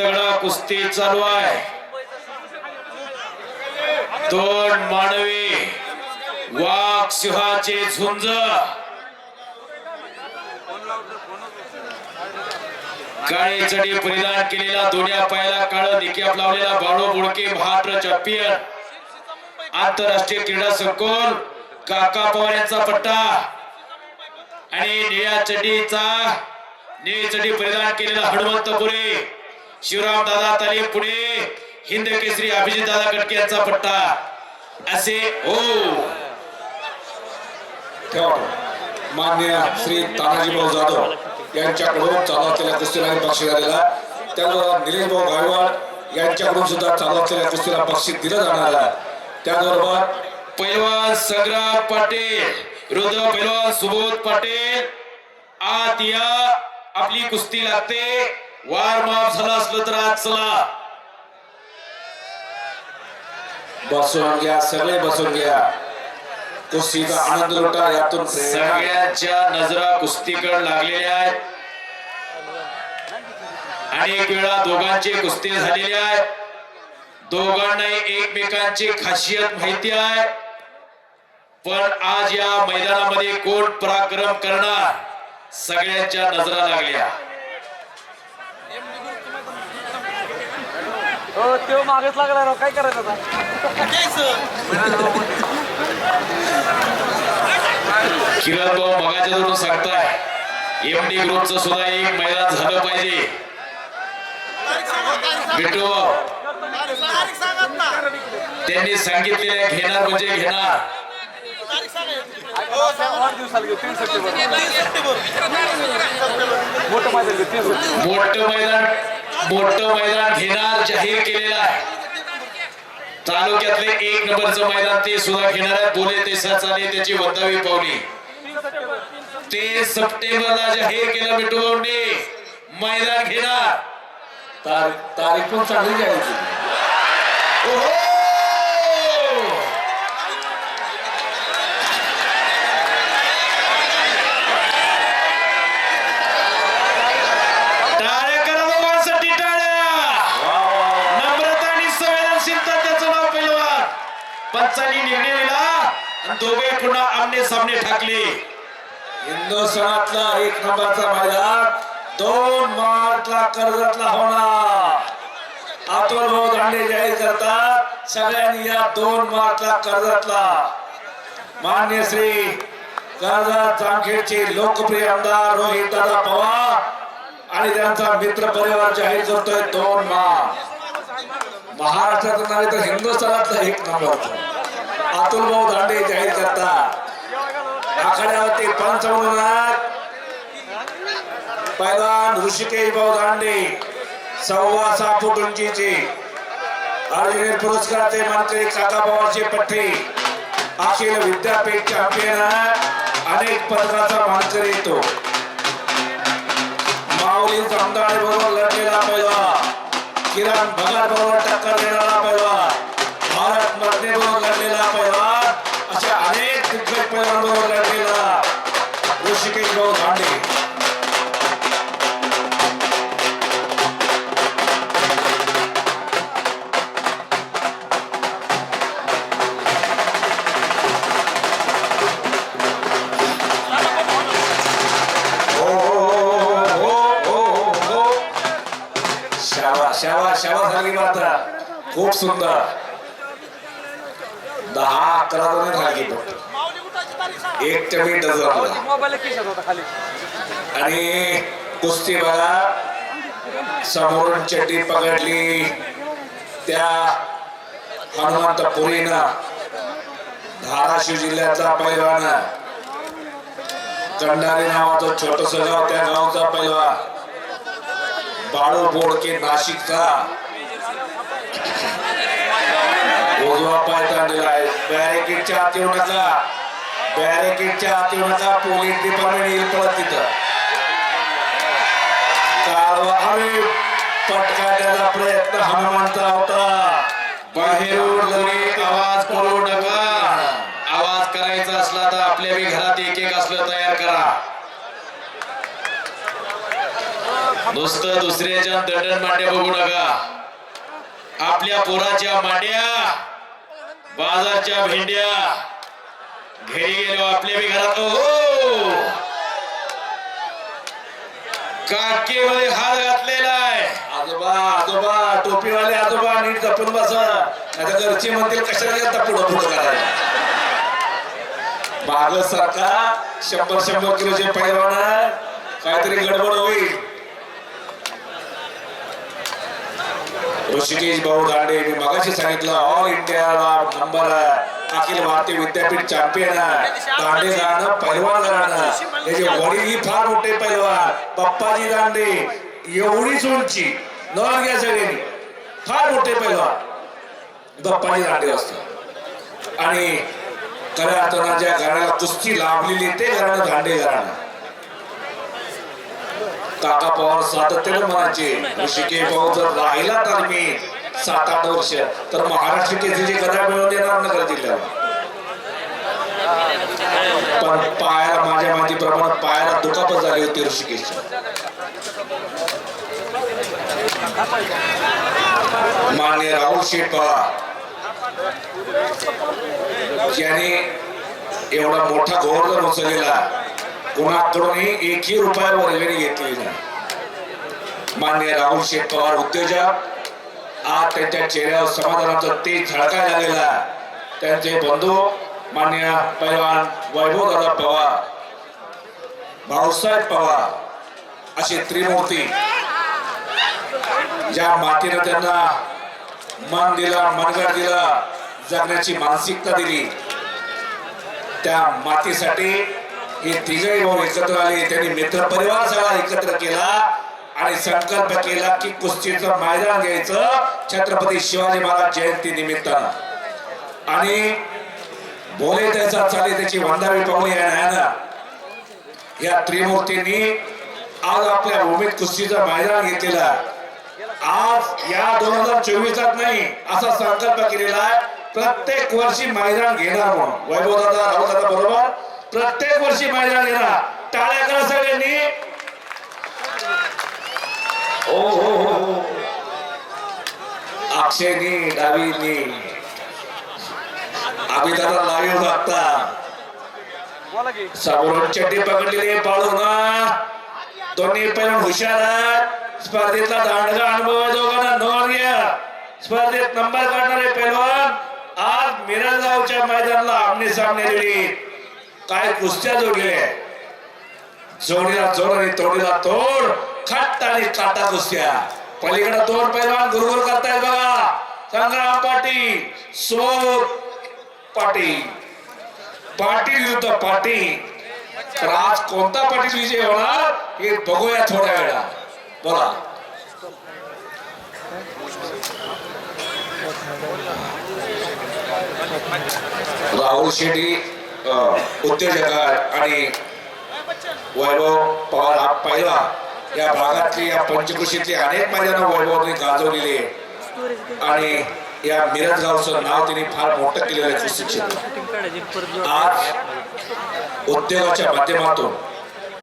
एक कुस्ती चालू आहे. दोन मानवी वाघ सिंहाचे झुंज. काळे चढी परिधान केलेला दोन्या पायाला काळ निकेप लावलेला बाळू बुडके महाराष्ट्र चॅम्पियन. आंतरराष्ट्रीय क्रीडा संकुल काका पवार यांचा पट्टा. आणि निळ्या चड्डीचा निळी चड्डी परिधान केलेला हनुमंतपुरे. शिवराम दादा तालीम पुणे हिंद केसरी अभिजित दादा कटके यांचा पट्टा. असे हो. मान्य श्री तानाजी भाऊ जाधव यांच्याकडून चालू असलेल्या कुस्तीला बक्षीस आलेला त्याचबरोबर निलेश भाऊ गायवाड यांच्याकडून सुद्धा चालू असलेल्या कुस्तीला बक्षीस दिलं जाणार आहे. त्याचबरोबर पैलवान संग्राम पाटील विरुद्ध पैलवान सुबोध पाटील आत या. आपली कुस्ती लागते. वार माफ झाला असलं तर आज चला. बसून घ्या सगळे बसून घ्या. कुस्तीचा आनंद लुटा यातून सगळ्यांच्या नजरा कुस्तीकडे लागलेल्या आहेत. अनेक वेळा दोघांचे कुस्ती झालेले आहेत. दोघांनाही एकमेकांची खासियत माहिती आहे. पण आज या मैदानामध्ये कोण पराक्रम करणार? सगळ्यांच्या नजरा लागल्या. हो तो मागच लागला राव. काय करायचं आता? किरण भाऊ मगाच्या धरून सांगताय. एमडी ग्रुपचं सुद्धा एक मैदान झालं पाहिजे. भाऊ त्यांनी सांगितलेले घेणार म्हणजे घेणार. सप्टेंबर. मोठं मैदान. मोठं मैदान घेणार जाहीर केलेलं आहे. तालुक्यातले एक नंबरचं मैदान ते सुद्धा घेणार आहे. बोले ते चाले त्याची वंदावी पावली. ते सप्टेंबरला जाहीर केलं मिठू भाऊंनी. मैदान घेणार. तारीख तारीख पण चांगली घ्यायची ओहो! टाळ्या करा दोघांसाठी टाळ्या नम्रता आणि संवेदनशीलता त्याचं नाव पैलवान पंचांनी निर्णय दिला आणि दोघे पुन्हा आमने सामने ठाकले. हिंदुस्थानातला एक नंबरचा मैदान दोन मार्चला कर्जतला होणार. अतुल भाऊ दांडे जाहीर करतात सगळ्यांनी या दोन मार्चला कर्जतला. मान्य श्री कर्जत जामखेडचे लोकप्रिय आमदार रोहित दादा पवार आणि त्यांचा मित्र परिवार जाहीर करतोय दोन मार्च. महाराष्ट्रात नव्हे तर हिंदुस्थानातला एक नंबरचा. अतुल भाऊ दांडे जाहीर करतात. आखाड्यावरती पंच म्हणून आहेत. पैलवान ऋषिकेश भाऊ दांडे सव्वा सहा फूट उंचीचे. अर्जुन पुरस्काराचे मानकरी काका पवारचे पठ्ठे अखिल विद्यापीठ चॅम्पियन अनेक पदकाचा मानकरी येतो. माऊली जमदाडे बरोबर लढलेला पैलवान किरण भगत बरोबर टक्कर देणारा पैलवान शाबा झाली मात्र. खूप सुंदर. दहा अकरा जण झाली फक्त. एक टमी डझन आणि कुस्ती बघा. समोरून चटी पकडली. त्या हनुमंत पुरीनं धाराशिव जिल्ह्याचा पैलवान. कंडारी नावाचं छोटस गाव त्या गावचा पैलवान. बाळू बोडके नाशिकचा उजवा पाय ताणलेला आहे. बॅरिकेडच्या आत येऊ नका बॅरिकेडच्या आत येऊ नका पोलीस डिपार्टमेंट येईल पळत तिथं. कारवा अरे पटकायचा प्रयत्न हनुमंता होता बाहेरून कोणी आवाज करू नका. आवाज करायचा असला तर आपल्या घरात एक एक असलं तर करा नुसतं दुसऱ्याच्या दंडन मांड्या बघू नका. आपल्या पोराच्या मांड्या बाजारच्या भेंड्या. घरी गेलो आपल्या बी घरात हो. काकेमध्ये हात घातलेला आहे. आजोबा आजोबा टोपीवाले आजोबा नीट जपून बसा. आता घरचे म्हणतील कशाला येतात पुढं पुढं करायला? माग सारखा शंभर शंभर किलोचे पैलवान काहीतरी गडबड होईल. ऋषिकेश भाऊ गाडे मी मगाशी सांगितलं ऑल इंडियाला नंबर आहे. अखिल भारतीय विद्यापीठ चॅम्पियन दांडे गाणं पैलवान गाणं त्याचे वडीलही फार मोठे पैलवान. पप्पाजी दांडे एवढीच उंची. नॉन घ्या सगळ्यांनी. फार मोठे पैलवान. पप्पाजी दांडे असतात आणि खऱ्या अर्थानं ज्या घराला कुस्ती लाभलेली ते घराणं दांडे घराणं काका पवार सातत्यानं म्हणायचे ऋषिके पवार जर राहिला तर मी सात आठ वर्ष तर महाराष्ट्र केसरीची गदा मिळवून देणार नगर जिल्ह्याला. पण पायाला माझ्या माहितीप्रमाणे पायाला दुखापत झाली होती ऋषिकेशच्या मान्य राहुल शेठ पवार यांनी एवढा मोठा गोवर्धन उचललेला कोणाकडूनही एकही रुपया वर्गणी घेतलेली नाही. मान्य राहुल शेठ पवार उद्योजक. आज त्यांच्या चेहऱ्यावर समाधानाचा तेज झळकाय लागलेला त्यांचे बंधू मान्य पैलवान वैभव पवार भाऊसाहेब पवार अशी त्रिमूर्ती ज्या मातीनं त्यांना मन दिला मनगड दिला जगण्याची मानसिकता दिली त्या मातीसाठी हे तिघही भाऊ एकत्र आले त्यांनी मित्र परिवार सगळा एकत्र केला आणि संकल्प केला की कुस्तीचं मैदान घ्यायचं. छत्रपती शिवाजी महाराज जयंती निमित्तानं आणि बोले त्याचा चाले त्याची वंदावी पाहून या न्यायानं. या त्रिमूर्तींनी आज आपल्या भूमीत कुस्तीचं मैदान घेतलेलं आज या दोन हजार चोवीसात नाही असा संकल्प केलेला आहे. प्रत्येक वर्षी मैदान घेणार म्हणून. वैभव दादा राहुल दादा बरोबर? प्रत्येक वर्षी मैदान घेणार टाळ्या करा सगळ्यांनी. ओ हो हो हो. अक्षयनी डावीनी आम्ही दादा लाईव्ह समोरून चड्डी पकडलेली पाळू ना दोन्ही पण हुशार आहेत. स्पर्धेतला दांडगा अनुभव आहे दोघांना. नोंद घ्या स्पर्धेत नंबर काढणारे पैलवान आज मिरजगावच्या मैदानाला आमने सामने दिली काय कुस्त्या जोडल्या जोडीला जोड आणि तोडीला तोड. खट्ट आणि काटा कुस्त्या. पलीकडे दोन पैलवान गुरगुर करतायत बघा. संग्राम पाटील सोर पाटील. पाटील विरुद्ध पाटील. आज कोणता पाटील विजय होणार हे बघूया थोड्या वेळा बोला. राहुल शेट्टी उद्योजक आणि वैभव पवार हा पहिला या भागातली या पंचकृषीतली अनेक मैदानं वैभवाने गाजवलेली आणि या मिरज गावचं नाव त्यांनी फार मोठं केलेलं आहे कृषी क्षेत्र आज उद्योगाच्या माध्यमातून